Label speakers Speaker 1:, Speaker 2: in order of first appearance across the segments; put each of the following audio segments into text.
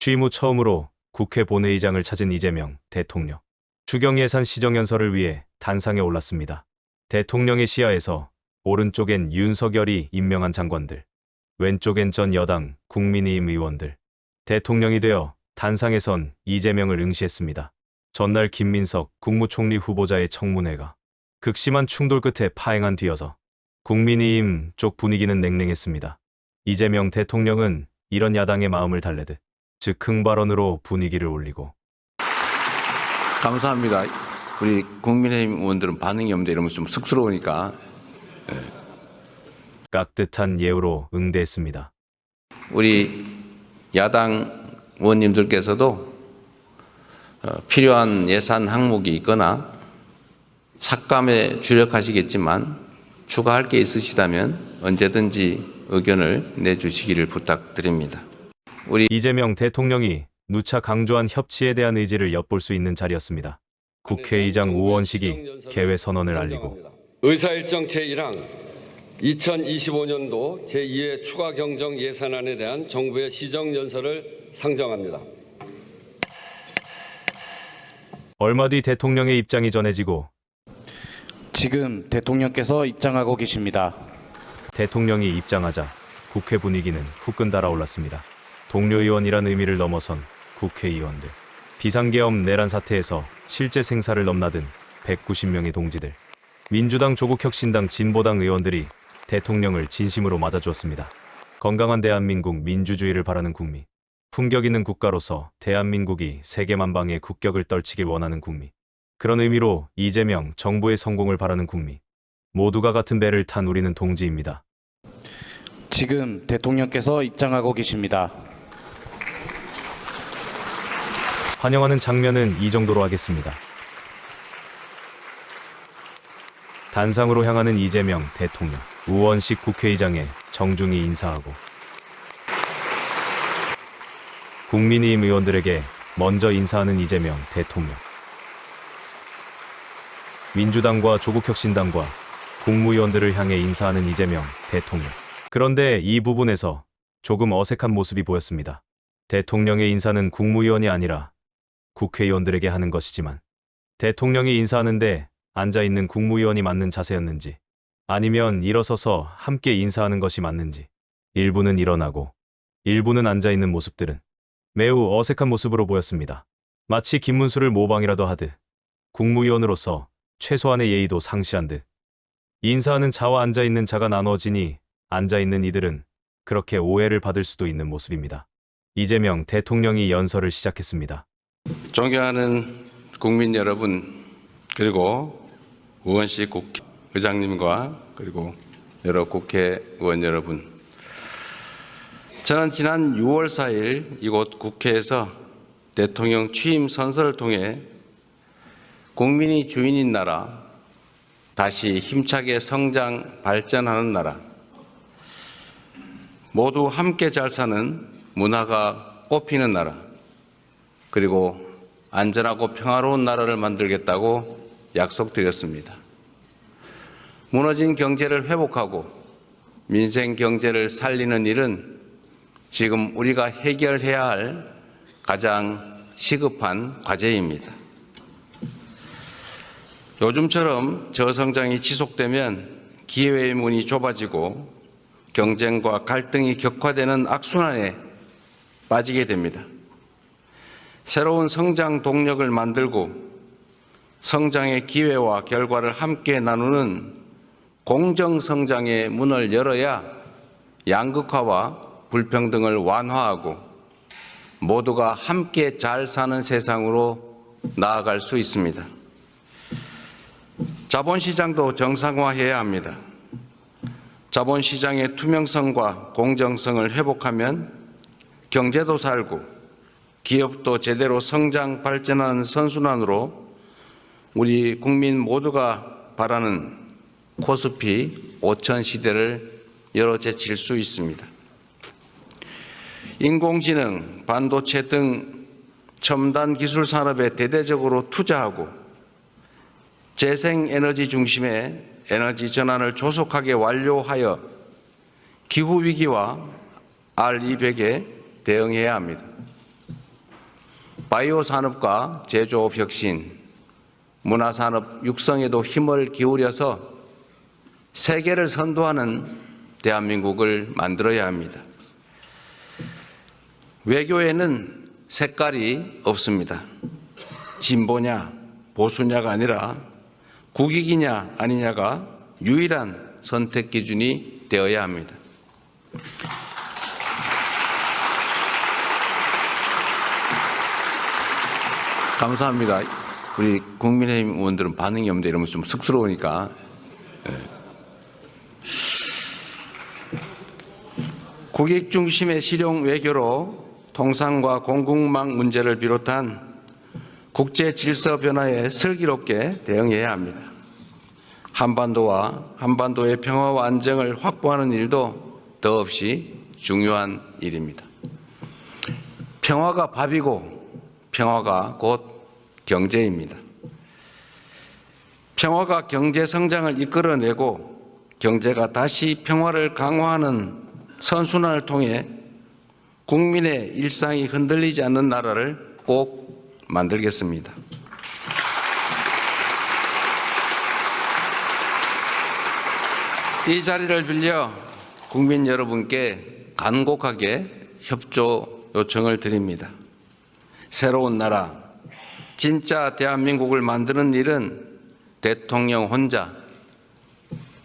Speaker 1: 취임 후 처음으로 국회 본회의장을 찾은 이재명 대통령. 추경 예산 시정 연설을 위해 단상에 올랐습니다. 대통령의 시야에서 오른쪽엔 윤석열이 임명한 장관들, 왼쪽엔 전 여당 국민의힘 의원들. 대통령이 되어 단상에선 이재명을 응시했습니다. 전날 김민석 국무총리 후보자의 청문회가 극심한 충돌 끝에 파행한 뒤여서 국민의힘 쪽 분위기는 냉랭했습니다. 이재명 대통령은 이런 야당의 마음을 달래듯 즉흥 발언으로 분위기를 올리고
Speaker 2: 감사합니다. 우리 국민의힘 의원들은 반응이 없는데 이러면 좀 쑥스러우니까
Speaker 1: 깍듯한 예우로 응대했습니다.
Speaker 2: 우리 야당 의원님들께서도 어, 필요한 예산 항목이 있거나 삭감에 주력하시겠지만 추가할 게 있으시다면 언제든지 의견을 내주시기를 부탁드립니다.
Speaker 1: 이재명 대통령이 누차 강조한 협치에 대한 의지를 엿볼 수 있는 자리였습니다. 국회의장 우원식이 개회 선언을 알리고
Speaker 3: 의사일정 제1항 2025년도 제2회 추가 경정 예산안에 대한 정부의 시정 연설을 상정합니다.
Speaker 1: 얼마 뒤 대통령의 입장이 전해지고
Speaker 4: 지금 대통령께서 입장하고 계십니다.
Speaker 1: 대통령이 입장하자 국회 분위기는 후끈 달아올랐습니다. 동료 의원이란 의미를 넘어선 국회의원들. 비상계엄 내란 사태에서 실제 생사를 넘나든 190명의 동지들. 민주당 조국혁신당 진보당 의원들이 대통령을 진심으로 맞아주었습니다. 건강한 대한민국 민주주의를 바라는 국민. 품격 있는 국가로서 대한민국이 세계 만방의 국격을 떨치길 원하는 국민. 그런 의미로 이재명 정부의 성공을 바라는 국민. 모두가 같은 배를 탄 우리는 동지입니다.
Speaker 4: 지금 대통령께서 입장하고 계십니다.
Speaker 1: 환영하는 장면은 이 정도로 하겠습니다. 단상으로 향하는 이재명 대통령, 우원식 국회의장에 정중히 인사하고 국민의힘 의원들에게 먼저 인사하는 이재명 대통령. 민주당과 조국혁신당과 국무위원들을 향해 인사하는 이재명 대통령. 그런데 이 부분에서 조금 어색한 모습이 보였습니다. 대통령의 인사는 국무위원이 아니라 국회의원들에게 하는 것이지만 대통령이 인사하는데 앉아 있는 국무위원이 맞는 자세였는지 아니면 일어서서 함께 인사하는 것이 맞는지 일부는 일어나고 일부는 앉아 있는 모습들은 매우 어색한 모습으로 보였습니다. 마치 김문수를 모방이라도 하듯 국무위원으로서 최소한의 예의도 상시한 듯 인사하는 자와 앉아 있는 자가 나눠지니 앉아 있는 이들은 그렇게 오해를 받을 수도 있는 모습입니다. 이재명 대통령이 연설을 시작했습니다.
Speaker 2: 존경하는 국민 여러분 그리고 우원식 국회의장님과 그리고 여러 국회의원 여러분. 저는 지난 6월 4일 이곳 국회에서 대통령 취임 선서를 통해 국민이 주인인 나라 다시 힘차게 성장 발전하는 나라 모두 함께 잘 사는 문화가 꽃피는 나라 그리고 안전하고 평화로운 나라를 만들겠다고 약속드렸습니다. 무너진 경제를 회복하고 민생 경제를 살리는 일은 지금 우리가 해결해야 할 가장 시급한 과제입니다. 요즘처럼 저성장이 지속되면 기회의 문이 좁아지고 경쟁과 갈등이 격화되는 악순환에 빠지게 됩니다. 새로운 성장 동력을 만들고 성장의 기회와 결과를 함께 나누는 공정 성장의 문을 열어야 양극화와 불평등을 완화하고 모두가 함께 잘 사는 세상으로 나아갈 수 있습니다. 자본시장도 정상화해야 합니다. 자본시장의 투명성과 공정성을 회복하면 경제도 살고 기업도 제대로 성장 발전하는 선순환으로 우리 국민 모두가 바라는 코스피 5천 시대를 열어 제칠 수 있습니다. 인공지능, 반도체 등 첨단 기술 산업에 대대적으로 투자하고 재생 에너지 중심의 에너지 전환을 조속하게 완료하여 기후 위기와 R200에 대응해야 합니다. 바이오 산업과 제조업 혁신, 문화 산업 육성에도 힘을 기울여서 세계를 선도하는 대한민국을 만들어야 합니다. 외교에는 색깔이 없습니다. 진보냐 보수냐가 아니라 국익이냐 아니냐가 유일한 선택 기준이 되어야 합니다. 감사합니다. 우리 국민의힘 의원들은 반응이 없는데 이러면 좀 쑥스러우니까. 예. 국익 중심의 실용 외교로 통상과 공국망 문제를 비롯한 국제 질서 변화에 슬기롭게 대응해야 합니다. 한반도와 한반도의 평화와 안정을 확보하는 일도 더없이 중요한 일입니다. 평화가 밥이고 평화가 곧 경제입니다. 평화가 경제 성장을 이끌어내고 경제가 다시 평화를 강화하는 선순환을 통해 국민의 일상이 흔들리지 않는 나라를 꼭 만들겠습니다. 이 자리를 빌려 국민 여러분께 간곡하게 협조 요청을 드립니다. 새로운 나라, 진짜 대한민국을 만드는 일은 대통령 혼자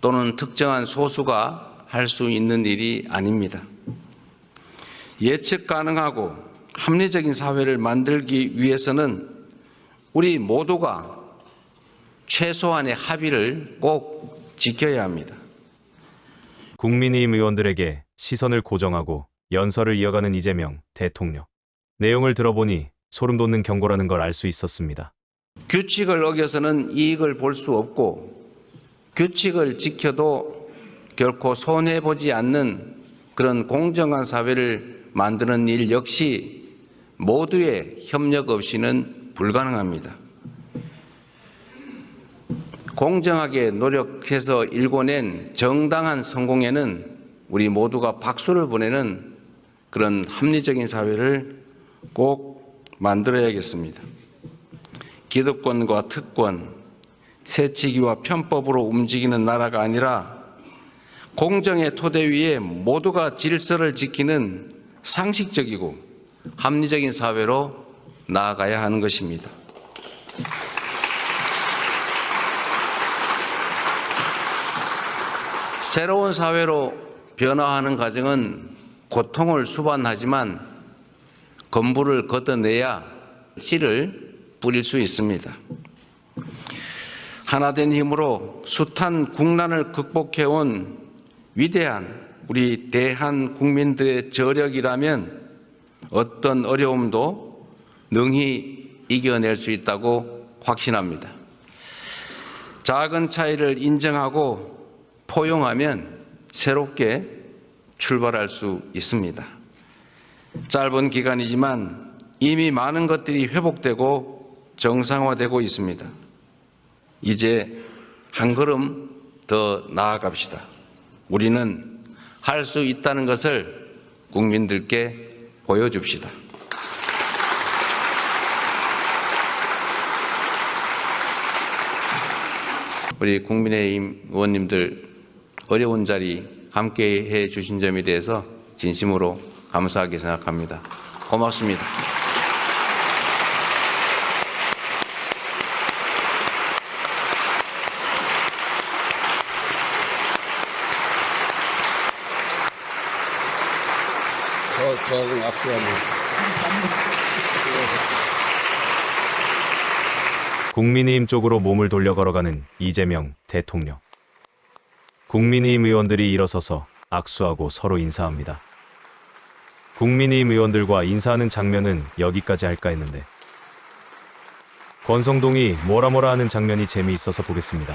Speaker 2: 또는 특정한 소수가 할 수 있는 일이 아닙니다. 예측 가능하고 합리적인 사회를 만들기 위해서는 우리 모두가 최소한의 합의를 꼭 지켜야 합니다.
Speaker 1: 국민의힘 의원들에게 시선을 고정하고 연설을 이어가는 이재명 대통령. 내용을 들어보니 소름 돋는 경고라는 걸 알 수 있었습니다.
Speaker 2: 규칙을 어겨서는 이익을 볼 수 없고 규칙을 지켜도 결코 손해 보지 않는 그런 공정한 사회를 만드는 일 역시 모두의 협력 없이는 불가능합니다. 공정하게 노력해서 일궈낸 정당한 성공에는 우리 모두가 박수를 보내는 그런 합리적인 사회를 꼭 만들어야겠습니다. 기득권과 특권, 세치기와 편법으로 움직이는 나라가 아니라 공정의 토대 위에 모두가 질서를 지키는 상식적이고 합리적인 사회로 나아가야 하는 것입니다. 새로운 사회로 변화하는 과정은 고통을 수반하지만 건물을 걷어내야 씨를 뿌릴 수 있습니다. 하나된 힘으로 숱한 국난을 극복해온 위대한 우리 대한 국민들의 저력이라면 어떤 어려움도 능히 이겨낼 수 있다고 확신합니다. 작은 차이를 인정하고 포용하면 새롭게 출발할 수 있습니다. 짧은 기간이지만 이미 많은 것들이 회복되고 정상화되고 있습니다. 이제 한 걸음 더 나아갑시다. 우리는 할 수 있다는 것을 국민들께 보여줍시다. 우리 국민의힘 의원님들 어려운 자리 함께 해 주신 점에 대해서 진심으로 감사하게 생각합니다. 고맙습니다.
Speaker 3: 저, 저하고 악수하면.
Speaker 1: 국민의힘 쪽으로 몸을 돌려 걸어가는 이재명 대통령. 국민의힘 의원들이 일어서서 악수하고 서로 인사합니다. 국민의힘 의원들과 인사하는 장면은 여기까지 할까 했는데 권성동이 뭐라 뭐라 하는 장면이 재미있어서 보겠습니다.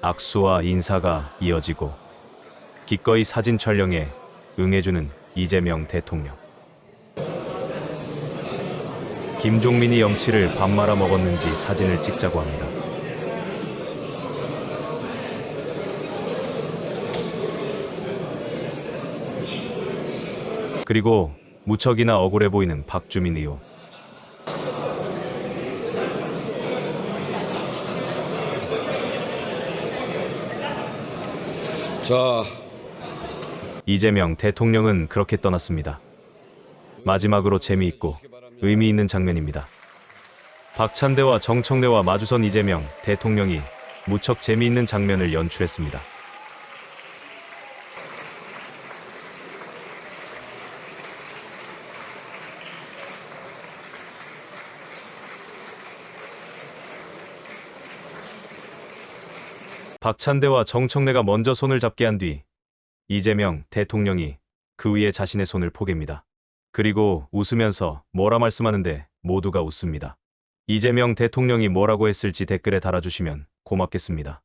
Speaker 1: 악수와 인사가 이어지고 기꺼이 사진 촬영에 응해주는 이재명 대통령. 김종민이 영치를 밥 말아 먹었는지 사진을 찍자고 합니다. 그리고 무척이나 억울해 보이는 박주민 의원.
Speaker 3: 자,
Speaker 1: 이재명 대통령은 그렇게 떠났습니다. 마지막으로 재미있고 의미 있는 장면입니다. 박찬대와 정청래와 마주선 이재명 대통령이 무척 재미있는 장면을 연출했습니다. 박찬대와 정청래가 먼저 손을 잡게 한 뒤 이재명 대통령이 그 위에 자신의 손을 포갭니다. 그리고 웃으면서 뭐라 말씀하는데 모두가 웃습니다. 이재명 대통령이 뭐라고 했을지 댓글에 달아주시면 고맙겠습니다.